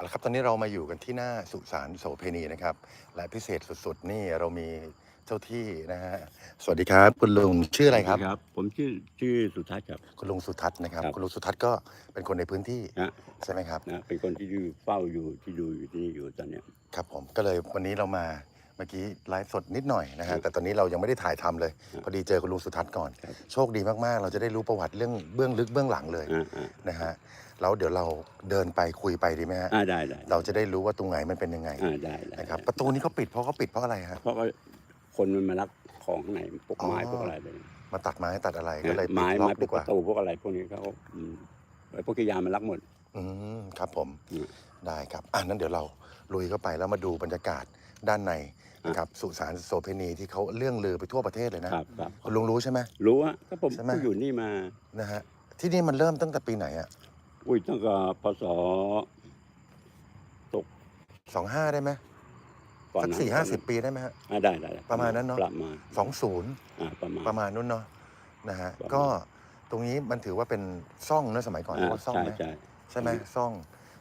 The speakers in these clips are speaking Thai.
เอาละครับตอนนี้เรามาอยู่กันที่หน้าสุสานโสเพณีนะครับ และพิเศษสุดๆ นี่เรามีเจ้าที่นะฮะสวัสดีครับ คุณลุงชื่ออะไรครับ ครับ ผมชื่อชื่อสุทัศน์ครับ คุณลุงสุทัศน์นะครับ ครับคุณลุงสุทัศน์ก็เป็นคนในพื้นที่นะใช่ไหมครับนะเป็นคนที่อยู่เฝ้าอยู่ที่ดูอยู่ที่นี่อยู่ตอนเนี้ย ครับผมก็เลยวันนี้เรามาเมื่อกี้ไลฟ์สดนิดหน่อยนะครัฮะบแต่ตอนนี้เรายังไม่ได้ถ่ายทำเลยครับพอดีเจอคุณลุงสุทัศน์ก่อนครับโชคดีมากๆ เราจะได้รู้ประวัติเรื่องเบื้องลึกเบื้องหลังเลยอ่าอ่านะฮะแล้วเดี๋ยวเราเดินไปคุยไปดีไหมฮะอ่าได้ได้เราจะได้รู้ว่าตรงไหนมันเป็นยังไงอ่าได้ได้นะครับประตูนี้เขาปิดเพราะเขาปิดเพราะอะไรฮะเพราะว่าคนมันมาลักของข้างในพวกอ๋อไม้พวกอะไรเลยมาตัดไม้ตัดอะไรก็เลยปิดไม้ล็อไม้กพวดีกกปว่าระตูพวกอะไรพวกนี้เขาอืมไอ้พวกกิยามันลักหมดอืมครับผมอืมได้ครับอะนั้นเดี๋ยวเราลุยเข้าไปแล้วมาดูบรรยากาศด้านใน นะครับสุสานโสเพณีที่เขาเรื่องลือไปทั่วประเทศเลยนะครับครับคุณลุงรู้ใช่ไหม รู้ว่าก็ผมใช่ไหมก็อยู่นี่มา นะฮะที่นี่มันเริ่มตั้งแต่ปีไหนอะอุ้ยตั้งแต่พศสองห้าได้ไหมก่อนสักนั้นสี่ห้าสิบก่อนนั้นปีได้ไหมฮะ อ่าได้ได้ได้ประมาณนั้นเนอะ ประมาณสองศูนย์อ่าประมาณ ประมาณนู้นเนาะนะฮะประมาณ ก็ตรงนี้มันถือว่าเป็นซ่องเนอะสมัยก่อนเรียกอ่าว่าซ่องใช่ไหมใช่ ใช่ไหมซ่อง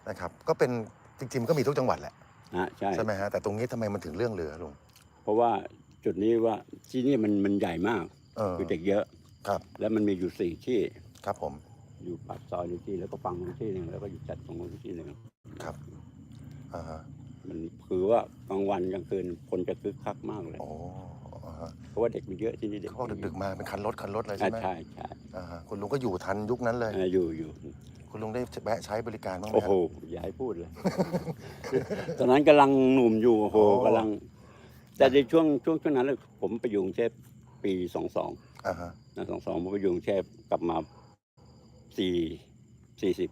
นะครับ ก็เป็นจริงๆก็มีทุกจังหวัดแหละ อ่าใช่ใช่ไหมฮะแต่ตรงนี้ทำไมมันถึงเรื่องเรือลุง เพราะว่าจุดนี้ว่าที่นี่มันมันใหญ่มากเออ คือเด็กเยอะ ครับ แล้วมันมีอยู่สี่ที่ ครับผม อยู่ปากซอยนี่ที่แล้วก็ฟังตรงที่หนึ่งแล้วก็อยู่จัดตรงนู้นที่หนึ่งครับ อ่าฮะมันคือว่ากลางวันกลางคืนคนจะคึกคักมากเลย โอ้อ่าฮะเพราะว่าเด็กมันเยอะที่นี่เด็กเขาบอกดึกๆมาเป็นคันรถคันรถเลยใช่ใช่ไหมใช่ใช่อ่าฮะคุณลุงก็อยู่ทันยุคนั้นเลย อ่าอยู่อยู่ คุณลุงได้แวะใช้บริการบ้างไหมโอ้ฮะโหอย่าให้พูดเลย ตอนนั้นกำลังหนุ่มอยู่โอ้โหโอ้กำลัง แต่ในช่วงช่วงช่วงนั้นเลยผมไปอยู่กรุงเทพปีสองสองอ่าฮะนะสองสองผมไปอยู่กรุงเทพกลับมาสี่สี่สิบ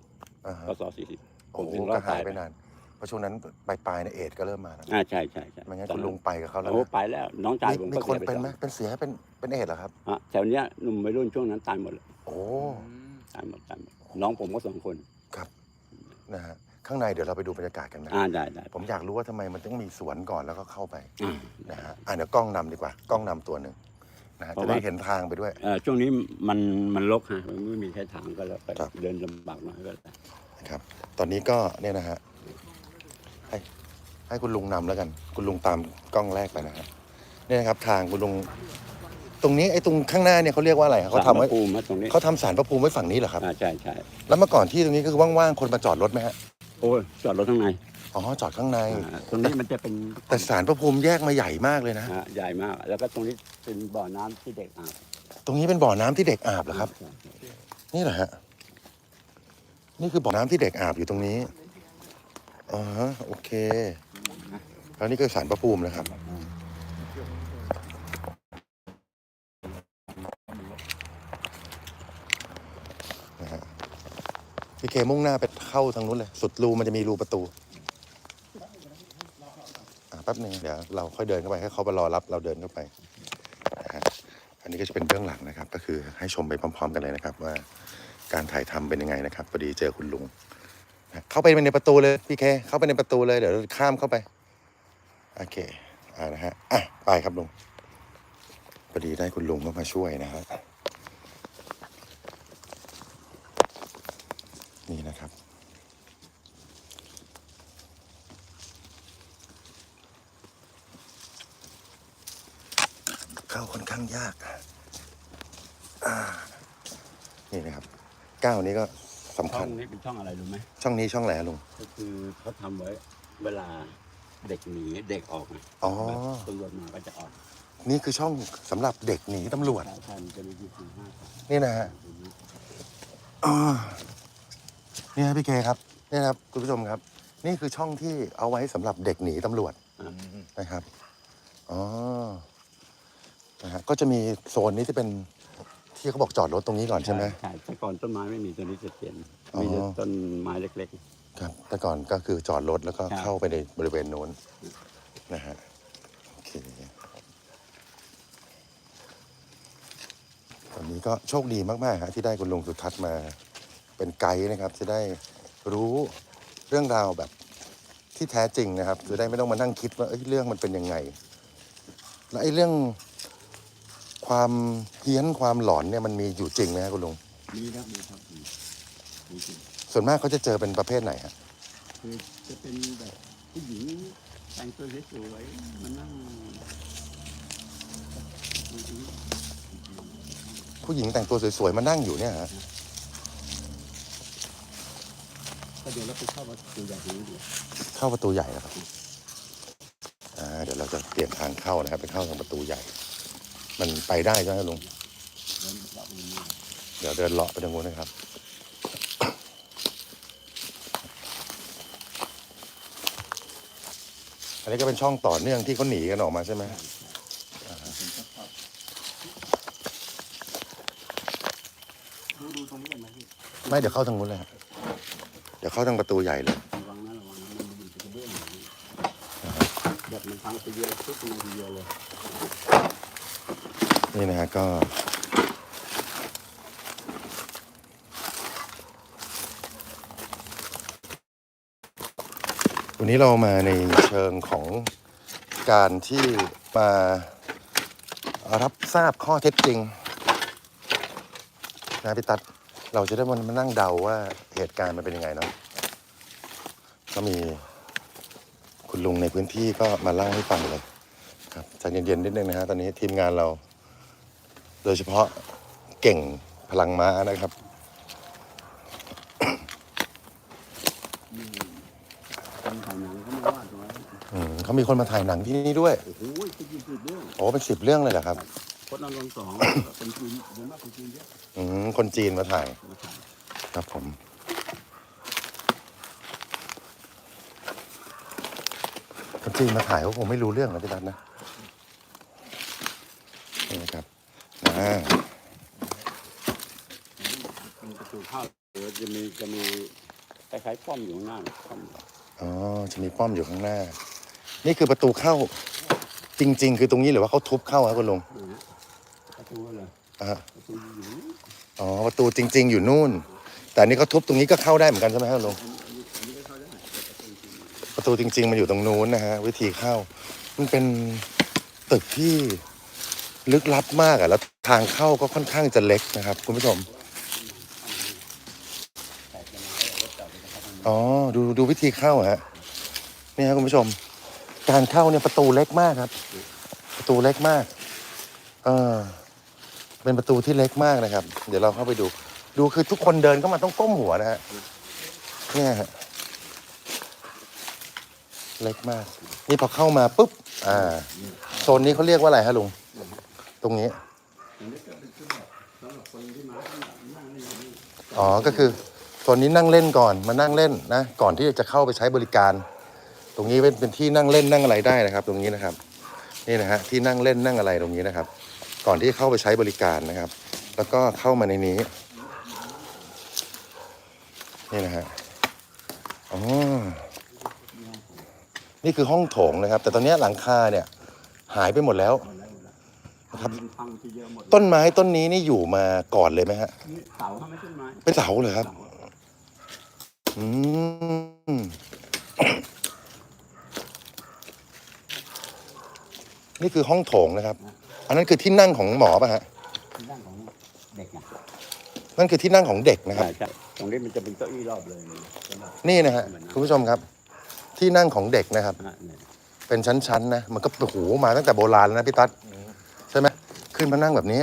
อ่าฮะพศสี่สิบ โอ้ผมโหถึงรอก็ดหายตายไปนาน เพราะช่วงนั้นปลายปลายๆในยเอดส์ก็เริ่มมาแล้วอ่าใช่ใช่ใช่ไม่งั้นตอคุณลุงไปกับเขาแล้วโอ้นะไปแล้ว น้องชายมีผมมีก็คนสียเป็นไหมสองเป็นเสียเป็นเป็นเอดส์เหรอครับ อะแถวเนี้ยหนุ่มวัยรุ่นช่วงนั้นตายหมดเลยโอ้ ตายหมดตายหมด น้องผมก็สองคนนะฮะข้างในเดี๋ยวเราไปดูบรรยากาศกันไหมอ่าได้ได้ผมอยากรู้ว่าทำไมมันต้องมีสวนก่อนแล้วก็เข้าไปอ่า นะฮะอะเดี๋ยวกล้องนำดีกว่า กล้องนำตัวหนึ่งนะฮะเพราะจะได้ว่าเห็นทางไปด้วย เอ่อช่วงนี้มันมันรกฮะมันไม่มีใช้ทางก็แล้วไปครับ เดินลำบากหน่อยก็แล้วนะครับ ตอนนี้ก็เนี่ยนะฮะให้ให้คุณลุงนำแล้วกัน คุณลุงตามกล้องแรกไปนะฮะเนี่ยนะครับทางคุณลุง ตรงนี้ไอ้ตรงข้างหน้าเนี่ยเขาเรียกว่าอะไรครับเขาทำไว้สรพระภูมิฮะตรงนี้เขาทำสารพระภูมิไว้ฝั่งนี้เหรอครับ อ่าใช่ใช่แล้วเมื่อก่อนที่ตรงนี้ก็คือว่างๆคนมาจอดรถไหมฮะโอ้ยจอดรถข้างในอ๋อจอดข้างใน อ่าตรงนี้มันจะเป็นแต่สารพระภูมิแยกมาใหญ่มากเลยนะ อ่าใหญ่มาก แล้วก็ตรงนี้เป็นบ่อน้ำที่เด็กอาบตรงนี้เป็นบ่อน้ำที่เด็กอาบเหรอครับ ใช่ใช่นี่เหรอฮะ นี่คือบ่อน้ำที่เด็กอาบอยู่ตรงนี้ อ๋อฮะโอเค แล้วนี่ก็สารพระภูมินะครับ นะฮะ พี่เคมุ่งหน้าไปเข้าทางนู้นเลย สุดรูมันจะมีรูประตู อะแป๊บหนึ่งเดี๋ยวเราค่อยเดินเข้าไปให้เขามารอรับเราเดินเข้าไปนะฮะอันนี้ก็จะเป็นเบื้องหลังนะครับ ก็คือให้ชมไปพร้อม ๆ กันเลยนะครับ ว่าการถ่ายทำเป็นยังไงนะครับพอดีเจอคุณลุงนะเข้าไปในประตูเลยพี่เคเข้าไปในประตูเลยเดี๋ยวเราข้ามเข้าไปโอเคอ่านะฮะอะไปครับลุงพอดีได้คุณลุงก็มาช่วยนะฮะนี่นะครับ เข้าค่อนข้าง ยากอ่านี่นะครับก้าวนี้ก็สำช่คัอญงนี้เป็นช่องอะไรรู้ไหมช่องนี้ช่องแหลลุงก็คือเขาทำไว้เวลาเด็กหนีเด็กออกนะอ๋อ ตำรวจมาก็จะออกนี่คือช่องสำหรับเด็กหนีตำรวจใช่ใช่มันจะมีอยู่สี่ห้าทางนี่นะฮะอ๋อนี่ครับพี่เคครับนี่นะครับคุณผู้ชมครับ นี่คือช่องที่เอาไว้สำหรับเด็กหนีตำรวจอ่านะครับอ๋อนะฮะ ก็จะมีโซนนี้ที่เป็นที่เขาบอกจอดรถตรงนี้ก่อนใช่ไหม ใช่แต่ก่อนต้นไม้ไม่มีตัวนี้จะเปลี่ยนอ๋อมีแต่ต้นไม้เล็ก ครับ แต่ก่อนก็คือจอดรถแล้วก็ครับ เข้าไปในบริเวณนู้นนะฮะโอเควันนี้ก็โชคดีมากๆฮะที่ได้คุณลุงสุทัศน์มาเป็นไกด์นะครับ จะได้รู้เรื่องราวแบบที่แท้จริงนะครับ จะได้ไม่ต้องมานั่งคิดว่าเอ้ยเรื่องมันเป็นยังไง แล้วไอ้เรื่อง ความเฮี้ยนความหลอนเนี่ยมันมีอยู่จริงไหมครับคุณลุงๆมีครับมีครับมีมีจริงส่วนมากเขาจะเจอเป็นประเภทไหนฮะคือจะเป็นแบบผู้หญิงแต่งตัวสวยๆมานั่งผู้หญิงแต่งตัวสวยๆมานั่งอยู่เนี่ยฮะก็เดี๋ยวเราไปเข้าวัดตัวอย่างนี้ดีเข้าประตูใหญ่นะครับอ่าเดี๋ยวเราจะเปลี่ยนทางเข้านะครับไปเข้าทางประตูใหญ่ มันไปได้ใช่ไหมลุง เดินรอบนี้เดี๋ยวเดินเลาะไปทางนู้นนะครับ อันนี้ก็เป็นช่องต่อเนื่องที่เขาหนีกันออกมาใช่ไหมดูดูตรงนี้กันไหมพี่ไม่เดี๋ยวเข้าทางนู้นเลยฮะเดี๋ยวเข้าทางประตูใหญ่เลยระวังนะระวังนะมันมันจะกระเบื้องอย่างนี้แบบมันพังไปเยอะทุกคนทีเดียวเลย นี่นะฮะก็ วันนี้เรามาในเชิงของการที่มารับทราบข้อเท็จจริงนะพี่ตัดเราจะได้มามานั่งเดาว่าเหตุการณ์มันเป็นยังไงเนาะก็มีคุณลุงในพื้นที่ก็มาเล่าให้ฟังเลยครับใจเย็นๆนิดนึงนะฮะตอนนี้ทีมงานเรา โดยเฉพาะเก่งพลังม้านะครับ คนถ่ายหนังเขาไม่ว่าตรงนั้นอืมเขามีคนมาถ่ายหนังที่นี่ด้วย โอ้โหจะยิงผิดเรื่องโอ้เป็นสิบเรื่องเลยเหรอครับ พจน์นรงค์สอง เป็นจีนเยอะมากเป็นจีนเยอะอืมคนจีนมาถ่าย มาถ่ายครับผม คนจีนมาถ่ายเขาคงไม่รู้เรื่องนะพี่รัตน์นะนี่นะครับอ่า เประตูเข้าเดี๋ยวจะมีจะมีคล้ายๆป้อมอยู่ข้างหน้าป้อมอ๋อจะมีป้อมอยู่ข้างหน้า นี่คือประตูเข้า จริง ๆ คือตรงนี้หรือว่าเขาทุบเข้าครับคุณลุงประตูเลยอะประตูอยู่อ๋อประตูจริง ๆ อยู่นู่น แต่นนี้เขาทุบตรงนี้ก็เข้าได้เหมือนกันใช่ไหมครับลุงประตูจริงประตูจริง ๆ มันอยู่ตรงนู้นนะฮะวิธีเข้า มันเป็นตึกที่ลึกลับมากอะแล้ว ทางเข้าก็ค่อนข้างจะเล็กนะครับ คุณผู้ชม อ๋อ ดูดูวิธีเข้าอะฮะ นี่ครับคุณผู้ชม การเข้าเนี่ยประตูเล็กมากครับ ประตูเล็กมาก เออ เป็นประตูที่เล็กมากนะครับ เดี๋ยวเราเข้าไปดู ดูคือทุกคนเดินเข้ามาต้องก้มหัวนะฮะ เนี่ยฮะ เล็กมาก นี่พอเข้ามาปุ๊บ อ่า โซนนี้เขาเรียกว่าอะไรฮะลุง ตรงนี้ อันนี้ก็เป็นเครื่องแบบสำหรับคนที่มานั่งนี่อย่างนี้อ๋อ ก็คือโซนนี้นั่งเล่นก่อน มานั่งเล่นนะ ก่อนที่จะเข้าไปใช้บริการ ตรงนี้เป็นเป็นที่นั่งเล่นนั่งอะไรได้นะครับ ตรงนี้นะครับ นี่นะฮะ ที่นั่งเล่นนั่งอะไรตรงนี้นะครับ ก่อนที่เข้าไปใช้บริการนะครับ แล้วก็เข้ามาในนี้ นี่นะฮะ อ๋อ นี่คือห้องโถงนะครับ แต่ตอนนี้หลังคาเนี่ย หายไปหมดแล้ว นะครับดินพังที่เยอะหมดต้นไม้ต้นนี้นี่อยู่มาก่อนเลยไหมฮะ นี่เสาทำไม่ต้นไม้เป็นเสาเลยครับเสาอืม นี่คือห้องโถงนะครับ อันนั้นคือที่นั่งของหมอป่ะฮะ ที่นั่งของเด็กอะนั่นคือที่นั่งของเด็กนะครับใช่ใช่ตรงนี้มันจะเป็นเก้าอี้รอบเลยสำหรับ นี่นะฮะคุณผู้ชมครับ ที่นั่งของเด็กนะครับ อะเนี่ยเป็นชั้นๆนะมันก็โอ้โหมาตั้งแต่โบราณแล้วนะพี่ตั๊ด ใช่ไหมขึ้นมานั่งแบบนี้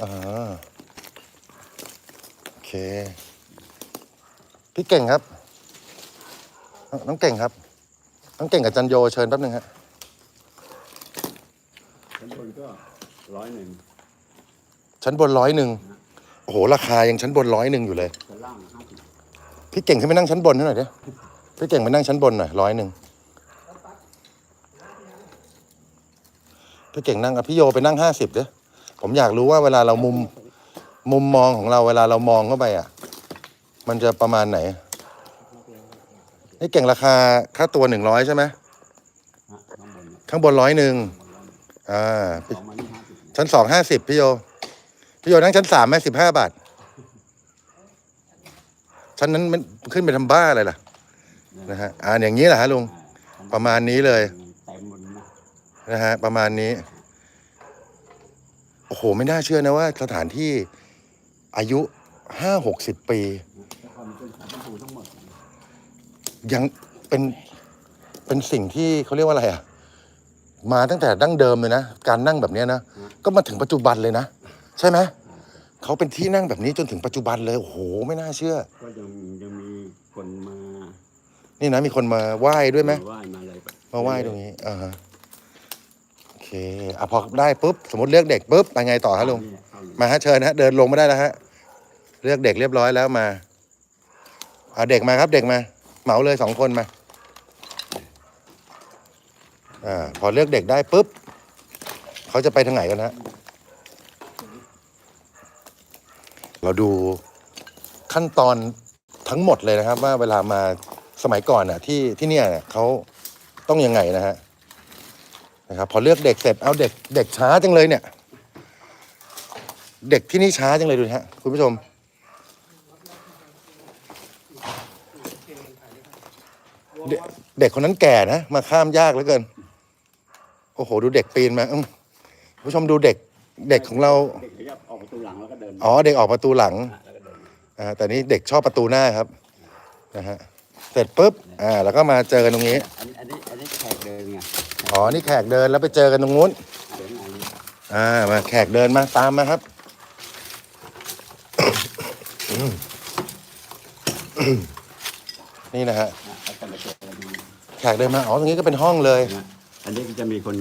อ่าโอเค พี่เก่งครับ น้องน้องเก่งครับ น้องเก่งกับจันโยเชิญแป๊บหนึงฮะชั้นบนก็ร้อยหนึ่งชั้นบนร้อยหนึ่งโอ้โหราคายังชั้นบนร้อยหนึ่งอยู่เลย ชั้นล่างห้าสิบพี่เก่งขึ้นไปนั่งชั้นบนให้หน่อยดิพี่เก่งไปนั่งชั้นบนหน่อยร้อยหนึ่ง พี่เก่งนั่งพี่โยไปนั่งห้าสิบเด้อผมอยากรู้ว่าเวลาเรามุมมุมมองของเราเวลาเรามองเข้าไปอะ มันจะประมาณไหนนี่เก่งราคาค่าตัวหนึ่งร้อยใช่ไหมข้างบนร้อยหนึ่งอ่าชั้นสองห้าสิบพี่โยพี่โยนั่งชั้นสามไหมสิบห้าบาท ชั้นนั้นมันขึ้นไปทำบ้าอะไรล่ะนะฮะอ่าอย่างนี้แหละฮะลุงประมาณนี้เลย นะฮะประมาณนี้ โอ้โห ไม่น่าเชื่อนะว่าสถานที่อายุห้าหกสิบปีก่อนมันเป็นสายชมพูทั้งหมดยังเป็นเป็นสิ่งที่เขาเรียกว่าอะไรอะ มาตั้งแต่ดั้งเดิมเลยนะ การนั่งแบบเนี้ยนะ ก็มาถึงปัจจุบันเลยนะ ใช่ไหมเขาเป็นที่นั่งแบบนี้จนถึงปัจจุบันเลยโอ้โหไม่น่าเชื่อ ก็ยังยังมีคนมา นี่นะมีคนมาไหว้ด้วยไหมไหว้มาอะไรแบบมาไหว้ตรงนี้อ่าฮะโอ เคอะพอได้ปุ๊บสมมติเลือกเด็กปุ๊บไปไงต่อฮะลุงเนี่ยเข้าเลยมาฮะเชิญฮะเดินลงมาได้แล้วฮะ เลือกเด็กเรียบร้อยแล้วมาเอาเด็กมาครับเด็กมา เหมาเลยสองคนมาอ่าพอเลือกเด็กได้ปุ๊บเขาจะไปทางไหนกันฮะ เราดูขั้นตอนทั้งหมดเลยนะครับ ว่าเวลามาสมัยก่อนน่ะ ที่ที่เนี่ยเนี่ยเขาต้องยังไงนะฮะ นะครับพอเลือกเด็กเสร็จเอาเด็กเด็กช้าจังเลยเนี่ย เด็กที่นี่ช้าจังเลยดูนะฮะคุณผู้ชม เด็กเด็กคนนั้นแก่นะมาข้ามยากเหลือเกิน โอ้โห ดูเด็กปีนมาอื้อคุณผู้ชมดูเด็กเด็กของเรา เด็กขยับออกประตูหลังแล้วก็เดินอ๋อเด็กออกประตูหลังแล้วก็เดินอ่าแต่นี่เด็กชอบประตูหน้าครับนะฮะเสร็จปุ๊บอ่าแล้วก็มาเจอกันตรงนี้ อันนี้อันนี้อันนี้แขกเดินไง อ๋อ นี่แขกเดินแล้วไปเจอกันตรงนู้นเดินมานี่อ่า มาแขกเดินมาตามมาครับ นี่นะฮะนะแล้วก็มาเจอกันตรงนี้แขกเดินมา อ๋อ ตรงนี้ก็เป็นห้องเลยนะอันนี้ก็จะมีคน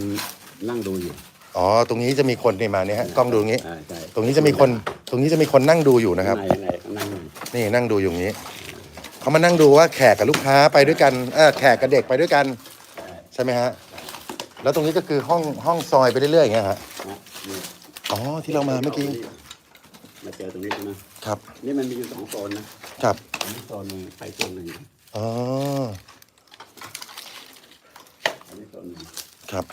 นั่งดูอยู่ อ๋อ ตรงนี้จะมีคนนี่มาเนี่ยฮะ กล้องดูตรงนี้อ่าใช่ตรงนี้จะมีคน ตรงนี้จะมีคนนั่งดูอยู่นะครับข้างในข้างในข้างในอยู่นี่นั่งดูอยู่อย่างนี้ เขามานั่งดูว่าแขกกับลูกค้าไปด้วยกัน เออแขกกับเด็กไปด้วยกัน ใช่ไหมฮะ แล้วตรงนี้ก็คือห้องห้องซอยไปเรื่อยๆอย่างเงี้ยฮะนะนี่อ๋อที่เรามาเมื่อกี้มาเจอตรงนี้ใช่ไหมครับนี่มันมีอยู่สองโซนนะครับอันนี้โซนหนึ่งไปโซนหนึ่งอ๋ออันนี้โซนหนึ่งครับ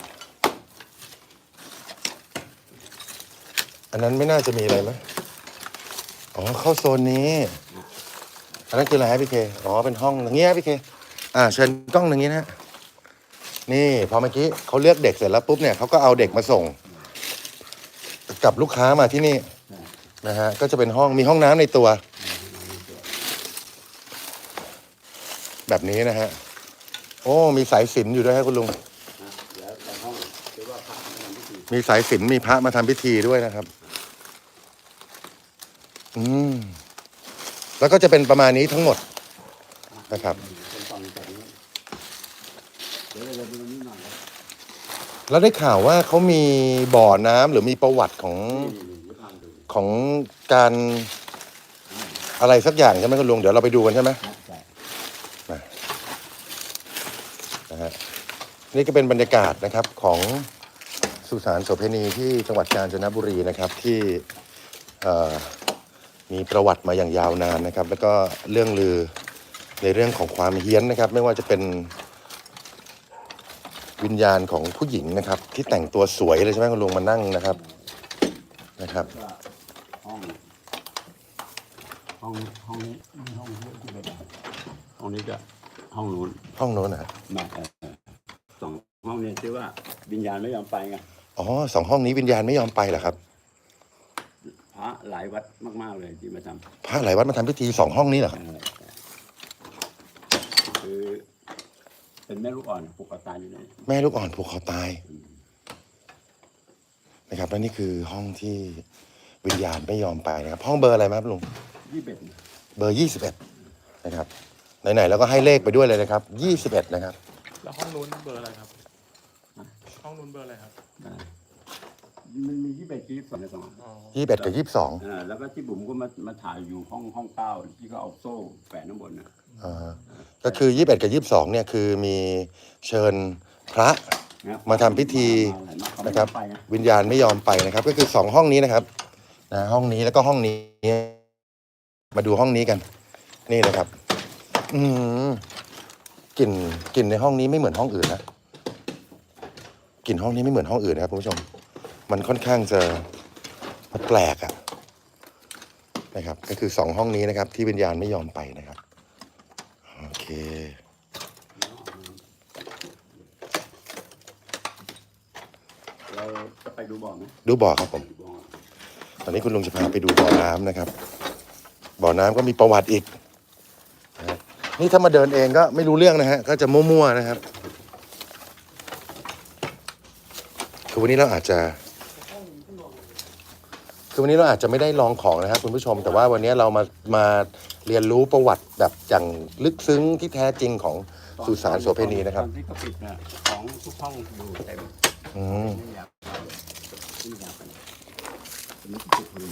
อันนั้นไม่น่าจะมีอะไรไหมอ๋อเข้าโซนนี้ อันนั้นคืออะไรฮะพี่เคอ๋อเป็นห้องอย่างเงี้ยพี่เคอ่าเชิญกล้องอย่างนี้นะฮะ นี่พอเมื่อกี้เขาเลือกเด็กเสร็จแล้วปุ๊บเนี่ยเขาก็เอาเด็กมาส่ง กับลูกค้ามาที่นี่นะฮะก็จะเป็นห้องมีห้องน้ำในตัว แบบนี้นะฮะโอ้มีสายสิญจนอยู่ด้วยฮะคุณลุง มีสายสิญจนมีพระมาทำพิธีด้วยนะครับ อืม แล้วก็จะเป็นประมาณนี้ทั้งหมดนะครับ เป็นตอนจากนี้เดี๋ยวเราดูนี่หน่อยนะ แล้วได้ข่าวว่าเขามีบ่อน้ำหรือมีประวัติของของการอะไรสักอย่างใช่ไหมคุณลุงเดี๋ยวเราไปดูกันใช่ไหมมานะฮะนี่ก็เป็นบรรยากาศนะครับของสุสานโสเพณีที่จังหวัดกาญจนบุรีนะครับที่เอ่อมีประวัติมาอย่างยาวนานนะครับ แล้วก็เรื่องลือในเรื่องของความเฮี้ยนนะครับ ไม่ว่าจะเป็น วิญญาณของผู้หญิงนะครับ ที่แต่งตัวสวยเลยใช่ไหมคุณลุงมานั่งนะครับนะครับก็ห้องห้องห้องนี้นี่ห้องที่ที่ไปได้ห้องนี้ก็ห้องนู้นห้องโน้นนะฮะมาเออเออสองห้องนี้ชื่อว่าวิญญาณไม่ยอมไปไงอ๋อสองห้องนี้วิญญาณไม่ยอมไปเหรอครับพระหลายวัดมาก ๆ เลยที่มาทพระหลายวัดมาทำพิธีสองห้องนี้เหรอำครับ เออคือ เป็นแม่ลูกอ่อนผูกคอตายอยู่ในแม่ลูกอ่อนผูกคอตายนะครับและนี่คือห้องที่วิญญาณไม่ยอมไปนะครับ ห้องเบอร์อะไรไหมครับลุงยี่สิบเอ็ดเบอร์ยี่สิบเอ็ดนะครับไหนๆแล้วก็ให้เลขไปด้วยเลยนะครับยี่สิบเอ็ดนะครับ แล้วห้องนู้นเบอร์อะไรครับ ห้องนู้นเบอร์อะไรครับอ่ามันมียี่สิบเอ็ดยี่สิบสองในสองอ๋อยี่สิบเอ็ดกับยี่สิบสองอ่าแล้วก็ที่บุ๋มก็มามาถ่ายอยู่ห้องห้องเก้าที่เขาเอาโซ่แฝนข้างบนนะ ก็คือยี่สิบเอ็ดกับยี่สิบสองเนี่ยคือมีเชิญพระนะมาทำพิธีมาหลายเขาไม่นะครับไปนะวิญญาณไม่ยอมไปนะครับ ก็คือสองห้องนี้นะครับนะห้องนี้แล้วก็ห้องนี้มาดูห้องนี้กัน นี่นะครับ อืมกลิ่นกลิ่นในห้องนี้ไม่เหมือนห้องอื่นนะกลิ่นห้องนี้ไม่เหมือนห้องอื่นนะครับคุณผู้ชม มันค่อนข้างจะแปลกอะนะครับ ก็คือสองห้องนี้นะครับ ที่วิญญาณไม่ยอมไปนะครับโอ เคเราจะไปดูบ่อไหมดูบ่อครับผมดูบ่อตอนนี้คุณลุงจะพาไปดูบ่อน้ำนะครับ บ่อน้ำก็มีประวัติอีกนี่ถ้ามาเดินเองก็ไม่รู้เรื่องนะฮะ ก็จะมั่วๆนะครับ คือวันนี้เราอาจจะ คือวันนี้เราอาจจะไม่ได้ลองของนะครับคุณผู้ชม แต่ว่าวันนี้เรามา มา เรียนรู้ประวัติแบบอย่างลึกซึ้งที่แท้จริงของสุสานโสเพณีนะครับ ตอนที่เขาปิดน่ะของทุกห้องดูเต็มอืม ไม่อยากไม่อยากไปแต่มันปิดอยู่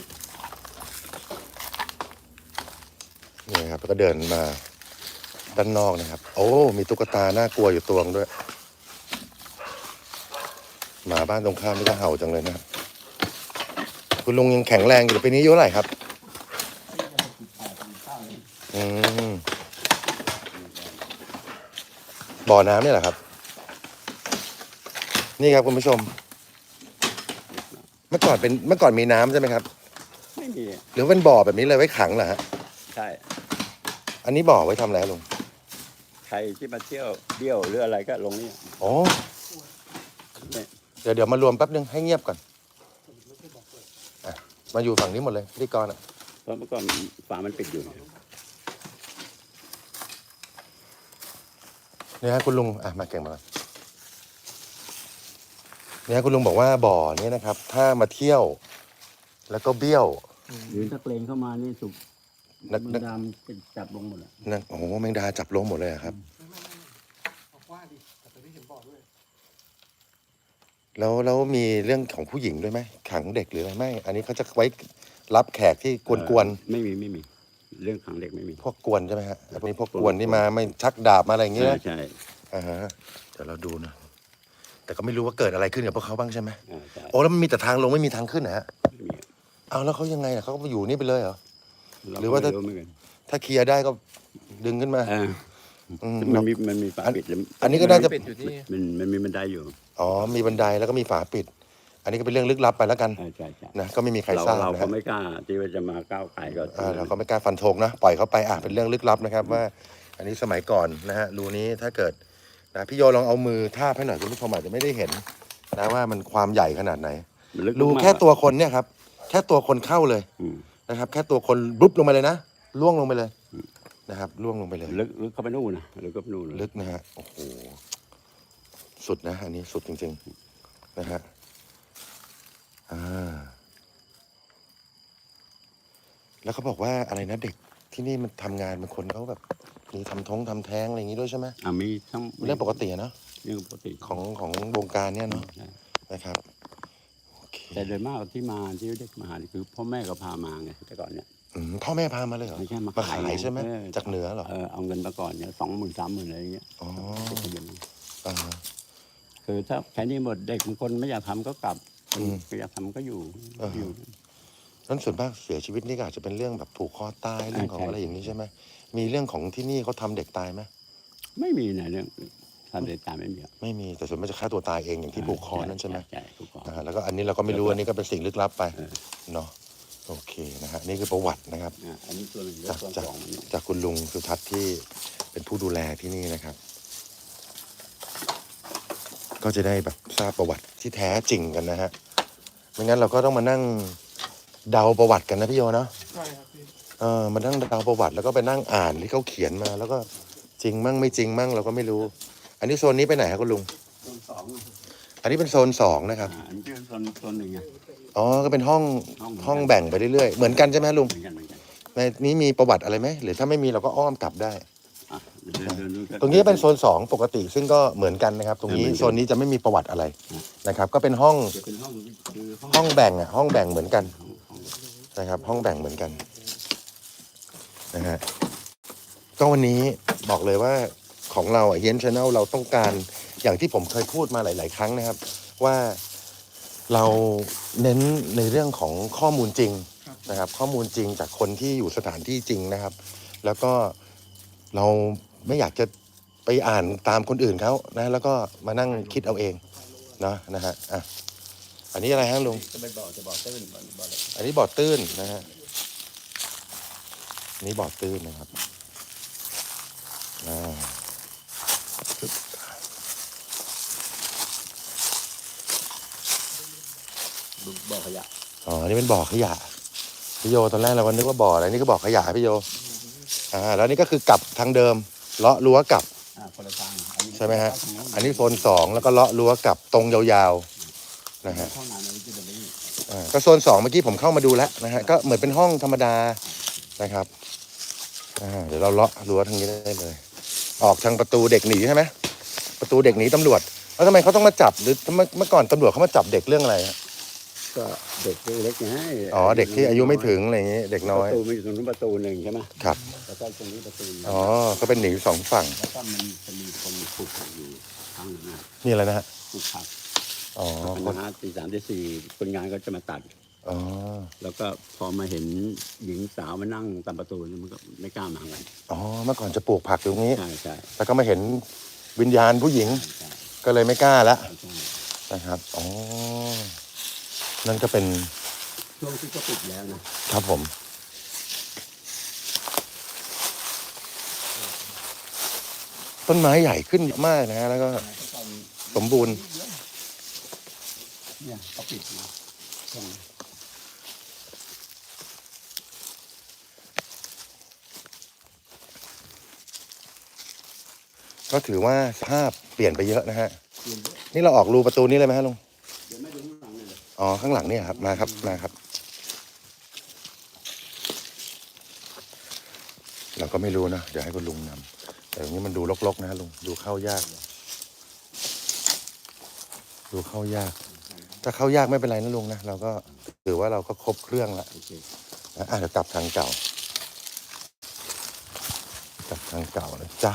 นี่นะครับแล้วก็เดินมาด้านนอกนะครับ โอ้ มีตุ๊กตาน่ากลัวอยู่ตัวงด้วย หมาบ้านตรงข้ามนี่ก็เห่าจังเลยนะครับคุณลุงยังแข็งแรงอยู่ปีนี้อายุเท่าไหร่ครับ อืมบ่อน้ำเนี่ยแหละครับ นี่ครับคุณผู้ชม เมื่อก่อนเป็นเมื่อก่อนมีน้ำใช่ไหมครับ ไม่มีหรือเป็นบ่อแบบนี้เลยไว้ขังเหรอฮะ ใช่อันนี้บ่อไว้ทำอะไรครับลุง ใครที่มาเที่ยวเที่ยวหรืออะไรก็ลงนี่อ๋อ เนี่ยเดี๋ยวเดี๋ยวมารวมแป๊บนึงให้เงียบก่อนอะมาอยู่ฝั่งนี้หมดเลยพิธีกรอะ เพราะเมื่อก่อนฝามันปิดอยู่ เนี่ยฮะคุณลุงอะมาเก่งมาก่อนเนี่ยฮะคุณลุงบอกว่าบ่อนี้นะครับ ถ้ามาเที่ยว แล้วก็เบี้ยว หรือถ้าเกรงเข้ามานี่สุกนักมันนักดำจะจับลงหมดอะนั่นโอ้โหแมงดาจับลงหมดเลยอะครับบอกว่าดิแต่ตอนนี้เห็นบอกด้วยแล้วแล้วมีเรื่องของผู้หญิงด้วยไหมขังเด็กหรืออะไรไม่ อันนี้เขาจะไว้รับแขกที่กวนไม่มีไม่มี เรื่องขังเด็กไม่มีๆพวกกวนใช่ไหมฮะอันนี้พวกกวนที่มาไม่ชักดาบมาอะไรอย่างเงี้ใช่ยใช่อ่าฮะเดี๋ยวเราดูนะ แต่ก็ไม่รู้ว่าเกิดอะไรขึ้นกับพวกเขาบ้างใช่ไหมอ่าใช่โอ้แล้วมันมีแต่ทางลงไม่มีทางขึ้นนะฮะไม่มีเอาแล้วเขายังไงอะเขาก็ไปอยู่นี่ไปเลยเหรอเหรือว่าถ้าไม่เหมือนกันถ้าเคลียร์ได้ก็ดึงขึ้นมาอ่าอืม มันมีมันมีฝาปิดแล้วอันนี้ก็น่าจะเป็ดอยู่ที่ มันมันมีบันไดอยู่ อ๋อมีบันไดแล้วก็มีฝาปิด อันนี้ก็เป็นเรื่องลึกลับไปแล้วกันใช่ใช่ใช่นะก็ไม่มีใครเราทราบเรานะก็ฮะไม่กล้าที่ว่าจะมาก้าวไก่ก็อ่าเราก็ไม่กล้าฟันธงนะปล่อยเขาไปอะเป็นเรื่องลึกลับนะครับว่า อันนี้สมัยก่อนนะฮะรูนี้ถ้าเกิดนะพี่โยลองเอามือทาบให้หน่อยคุณผู้ชมอาจจะไม่ได้เห็นนะว่ามันความใหญ่ขนาดไหน มันลึกรูมากแค่ตัวคนเนี่ยครับแค่ตัวคนเข้าเลยอืมนะครับ แค่ตัวคนบุ๊บลงไปเลยนะล่วงลงไปเลยนะครับล่วงลงไปเลย ลึกลึกเข้าไปนู่นนะลึกเข้าไปนู่นเลยลึกนะฮะ โอ้โห สุดนะ อันนี้สุดจริง ๆ นะฮะ อ่า แล้วเขาบอกว่าอะไรนะเด็กที่นี่มันทำงานบางคนเขาแบบ มีทำท้องทำแท้งอะไรอย่างนี้ด้วยใช่ไหมอ่ามีทั้งเรื่องปกติอะเนาะเรื่องปกติของของวงการเนี่ยเนาะใช่นะครับโอเคแต่โดยมากที่มาที่เด็กมานี่คือพ่อแม่ก็พามาไงแต่ก่อนเนี่ย อืมพ่อแม่พามาเลยเหรอไม่ใช่มามาขายขายใช่ไหมเออ จากเหนือเหรอเออเอาเงินมาก่อนเนี่ยสองหมื่นสามหมื่นอะไรอย่างเงี้ยอ๋อเด็กคนเดียวอ่าคือถ้าใช้หนี่หมดเด็กบางคนไม่อยากทำก็กลับ อืมไม่อยากทำก็อยู่อ่าฮะ อยู่ นั้นส่วนมากเสียชีวิตนี่ก็อาจจะเป็นเรื่องแบบผูกคอตายเรื่องของใช่ อะไรอย่างนี้ใช่ไหมมีเรื่องของที่นี่เขาทำเด็กตายไหมไม่มีนะเรื่องทำเด็กตามไม่มีอะไม่มีแต่ส่วนมากจะฆ่าตัวตายเองอย่างที่ผูกคอนั่นใช่ไหม ใช่ผูกคออ่าแล้วก็อันนี้เราก็ไม่รู้อันนี้ก็เป็นสิ่งลึกลับไปเออ เนาะโอเคนะฮะนี่คือประวัตินะครับ อะอันนี้ตัวหนึ่งจากตัวจากสองมันเนี่ยจากคุณลุงสุทัศน์ที่เป็นผู้ดูแลที่นี่นะครับ ก็จะได้แบบทราบประวัติที่แท้จริงกันนะฮะไม่งั้นเราก็ต้องมานั่งเดาประวัติกันนะพี่โยเนาะใช่ครับพี่เออมานั่งเดาประวัติแล้วก็ไปนั่งอ่านที่เขาเขียนมา แล้วก็จริงมั่งไม่จริงมั่งเราก็ไม่รู้ อันนี้โซนนี้ไปไหนครับคุณลุงตัวสองอันนี้เป็นโซนสองนะครับ อ่าอันนี้เป็นตัวตัวหนึ่งไง อ๋อ ก็เป็นห้องห้องห้องแบ่งไปเรื่อยๆ เหมือนกันใช่ไหมลุง เหมือนกันเหมือนกันในนี้มีประวัติอะไรไหม หรือถ้าไม่มีเราก็อ้อมกลับได้ ตรงนี้เป็นโซนสองปกติ ซึ่งก็เหมือนกันนะครับ ตรงนี้เหมือนกันโซนนี้จะไม่มีประวัติอะไรนะครับ ก็เป็นห้องจะเป็นห้องคือห้องห้องแบ่งอะห้องแบ่งเหมือนกันห้องห้องนะครับ ห้องแบ่งเหมือนกันนะฮะก็วันนี้บอกเลยว่าของเราอะเฮียนชาแนลเราต้องการอย่างที่ผมเคยพูดมาหลาย ๆ ครั้งนะครับ ว่าเราเน้นในเรื่องของข้อมูลจริงนะครับ ข้อมูลจริงจากคนที่อยู่สถานที่จริงนะครับ แล้วก็เรา ไม่อยากจะไปอ่านตามคนอื่นเขานะ แล้วก็มานั่งคิดเอาเองเนาะนะฮะอะอันนี้อะไรฮะลุงจะไปบอกจะบอกตื้นบอกบอกเลยอันนี้บ่อตื้นนะฮะอันนี้บ่อตื้นนะครับอ่าบอกขยะอ๋อนี่เป็นบ่อขยะพี่โยตอนแรกเราก็นึกว่าบ่ออะไรนี่ก็บ่อขยะพี่โยอ่าแล้วนี่ก็คือกลับทางเดิม เลาะรั้วกลับอ่าคนละทางอันนี้ใช่ไหมฮะเข้าทางโอันนี้โซนสองแล้วก็เลาะรั้วกลับตรงยาวๆนะฮะ เข้านานอันนี้จะเดินไปนี่อ่าก็โซนสองเมื่อกี้ผมเข้ามาดูแล้วนะฮะก็เหมือนเป็นห้องธรรมดานะครับอ่าเดี๋ยวเราเลาะรั้วทางนี้ได้เลย ออกทางประตูเด็กหนีใช่ไหมประตูเด็กหนีตำรวจแล้วทำไมเขาต้องมาจับหรือเมื่อเมื่อก่อนตำรวจเขามาจับเด็กเรื่องอะไรฮะ ก็เด็กเล็กๆไงอ๋อเด็กที่อายุไม่ถึงอะไรอย่างงี้เด็กปน้อยระตูมีอยู่ตรงนู้นประตูหนึ่งใช่ไหมครับแล้วก็ตรงนี้ประตูหนึ่งอ๋อก็เป็นหนีสองฝั่งแล้วก็มันจะมีคนปลูกผักอยู่ข้างหนึงนะนี่อะไรนะฮะปลูกผักอ๋อเป็นคนนะฮะตีสามตีสี่คนงานก็จะมาตัด อ๋อแล้วก็พอมาเห็นหญิงสาวมานั่งตามประตูนี่มันก็ไม่กล้ามากันอ๋อเมื่อก่อนจะปลูกผักอยู่ตรงนี้ ใช่ใช่แล้วก็มาเห็นวิญญาณผู้หญิงใช่ก็เลยไม่กล้าแล้วใช่ใช่นะครับอ๋อ นั่นก็เป็นช่วงที่ก็ปิดแล้วนะครับผมต้นไม้ใหญ่ขึ้นเยอะมากนะฮะแล้วก็ก็ตอนสมบูรณ์ เนี่ยก็ปิดนะช่วงก็ถือว่าสภาพเปลี่ยนไปเยอะนะฮะเย็นเยอะนี่เราออกรูประตูนี้เลยไหมฮะลุง อ๋อ ข้างหลังเนี่ยครับ มาครับ มาครับ เราก็ไม่รู้นะ เดี๋ยวให้คุณลุงนำ แต่ตรงนี้มันดูรกๆ นะลุง ดูเข้ายาก ดูเข้ายาก ถ้าเข้ายากไม่เป็นไรนะลุงนะ เราก็ถือว่าเราก็ครบเครื่องละโอเคนะอะเดี๋ยวกลับทางเก่า กลับทางเก่านะจ๊ะ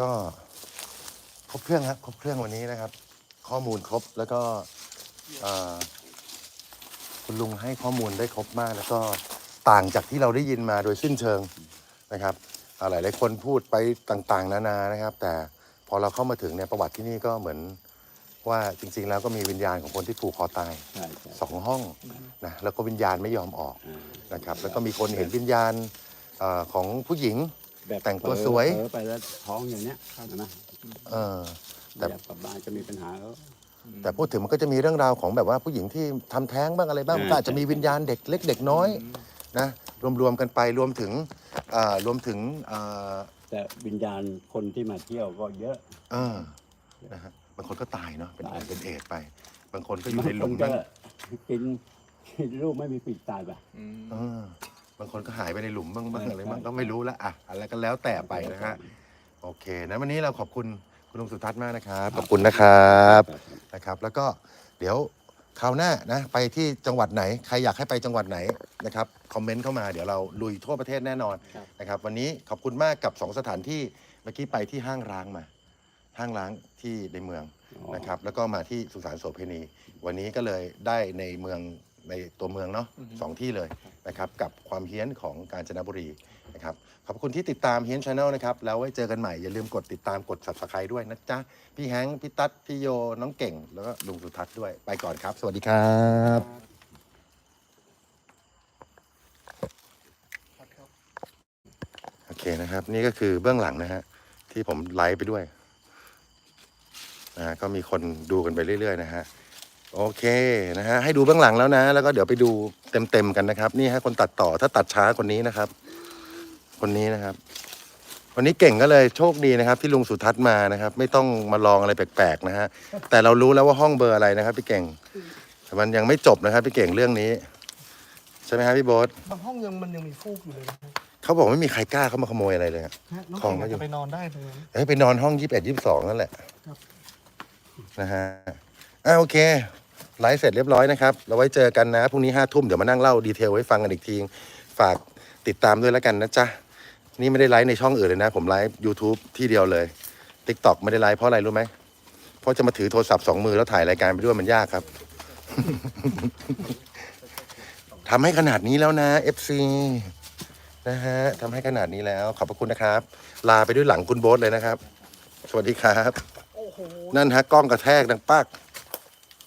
ก็ รบเครื่องครับ ครบเครื่องวันนี้นะครับ ข้อมูลครบแล้วก็เอ่อคุณลุงให้ข้อมูลได้ครบมาก แล้วก็ต่างจากที่เราได้ยินมาโดยสิ้นเชิงนะครับอ่าหลายหลายๆคนพูดไปต่างๆ นานานะครับ แต่พอเราเข้ามาถึงเนี่ยประวัติที่นี่ก็เหมือนว่าจริง ๆ แล้วก็มีวิญญาณของคนที่ผูกคอตาย ใช่ใช่ สองห้องนะแล้วก็วิญญาณไม่ยอมออกอ่านะครับ แล้วก็มีคนเห็นวิญญาณเออของผู้หญิงแบบแต่งตัวสวย เผลอไปแล้วท้องอย่างเนี้ยใช่ไหมเออ แต่อยากกลับบ้านจะมีปัญหาแล้ว แต่พูดถึงมันก็จะมีเรื่องราวของแบบว่าผู้หญิงที่ทำแท้งบ้างอะไรบ้างอ่ามันก็อาจจะมีวิญญาณเด็กเล็กเด็กน้อยนะรวมๆกันไปรวมถึงเอ่อรวมถึงเอ่อแต่วิญญาณคนที่มาเที่ยวก็เยอะ เออนะฮะบางคนก็ตายเนาะเป็นตาย เป็นเอดส์ไป บางคนก็อยู่บางในหคลุนมก็นั้นกินกินลูกไม่มีปีกตายไปอืมเออ บางคนก็หายไปในหลุมบ้างบ้างใช่อะไรบ้างใช่ก็ไม่รู้ละอะอะไรก็แล้วแต่ไปนะฮะโอเคนะวันนี้เราขอบคุณคุณลุงสุทัศน์มากนะครับขอบคุณนะครับนะครับ แล้วก็เดี๋ยวคราวหน้านะไปที่จังหวัดไหนใครอยากให้ไปจังหวัดไหนนะครับคอมเมนต์เข้ามาเดี๋ยวเราลุยทั่วประเทศแน่นอนครับนะครับ วันนี้ขอบคุณมากกับ 2 สถานที่เมื่อกี้ไปที่ห้างร้างมา ห้างร้างที่ในเมืองอ๋อนะครับ แล้วก็มาที่สุสานโสเพณี วันนี้ก็เลยได้ในเมืองในตัวเมืองเนาะสองที่เลย นะครับกับความเฮี้ยนของกาญจนบุรีนะครับขอบคุณที่ติดตามเฮี้ยนชาแนลนะครับแล้วไว้เจอกันใหม่ อย่าลืมกดติดตามกด subscribe ด้วยนะจ๊ะ พี่แฮงค์พี่ตั๊ดพี่โย น้องเก่ง แล้วก็ลุงสุทัศน์ด้วยไปก่อนครับ สวัสดีครับโอเคนะครับ นี่ก็คือเบื้องหลังนะฮะที่ผมไลฟ์ไปด้วยนะฮะก็มีคนดูกันไปเรื่อย ๆ นะฮะ โอเคนะฮะให้ดูเบื้องหลังแล้วนะ แล้วก็เดี๋ยวไปดูเต็มๆกันนะครับ นี่ฮะคนตัดต่อถ้าตัดช้าคนนี้นะครับ คนนี้นะครับวันนี้เก่งก็เลยโชคดีนะครับ ที่ลุงสุทัศน์มานะครับ ไม่ต้องมาลองอะไรแปลกๆนะฮะแต่เรารู้แล้วว่าห้องเบอร์อะไรนะครับ พี่เก่งแต่มันยังไม่จบนะครับ พี่เก่งเรื่องนี้ ใช่ไหมครับพี่โบ๊ทบางห้องยังมันยังมีฟูกอยู่เลยนะฮะเขาบอกไม่มีใครกล้าเข้ามาขโมยอะไรเลยอะน้องของเก่งก็อาจอยู่จะไปนอนได้เลยนะ เฮ้ยไปนอนห้องยี่สิบเอ็ดยี่สิบสองนั่นแหละครับ นะฮะอ่าโอเค ไลฟ์เสร็จเรียบร้อยนะครับเราไว้เจอกันนะพรุ่งนี้ห้าทุ่มเดี๋ยวมานั่งเล่าดีเทลให้ฟังกันอีกที ฝากติดตามด้วยแล้วกันนะจ๊ะ นี่ไม่ได้ไลฟ์ในช่องอื่นเลยนะ ผมไลฟ์ YouTube ที่เดียวเลย TikTok ไม่ได้ไลฟ์เพราะอะไรรู้ไหมเพราะจะมาถือโทรศัพท์สองมือแล้วถ่ายรายการไปด้วยมันยากครับ ทำให้ขนาดนี้แล้วนะ FC นะฮะทำให้ขนาดนี้แล้ว ขอบพระคุณนะครับ ลาไปด้วยหลังคุณโบ๊ทเลยนะครับ สวัสดีครับโอ้โหนั่นฮะกล้องกระแทกดังปัก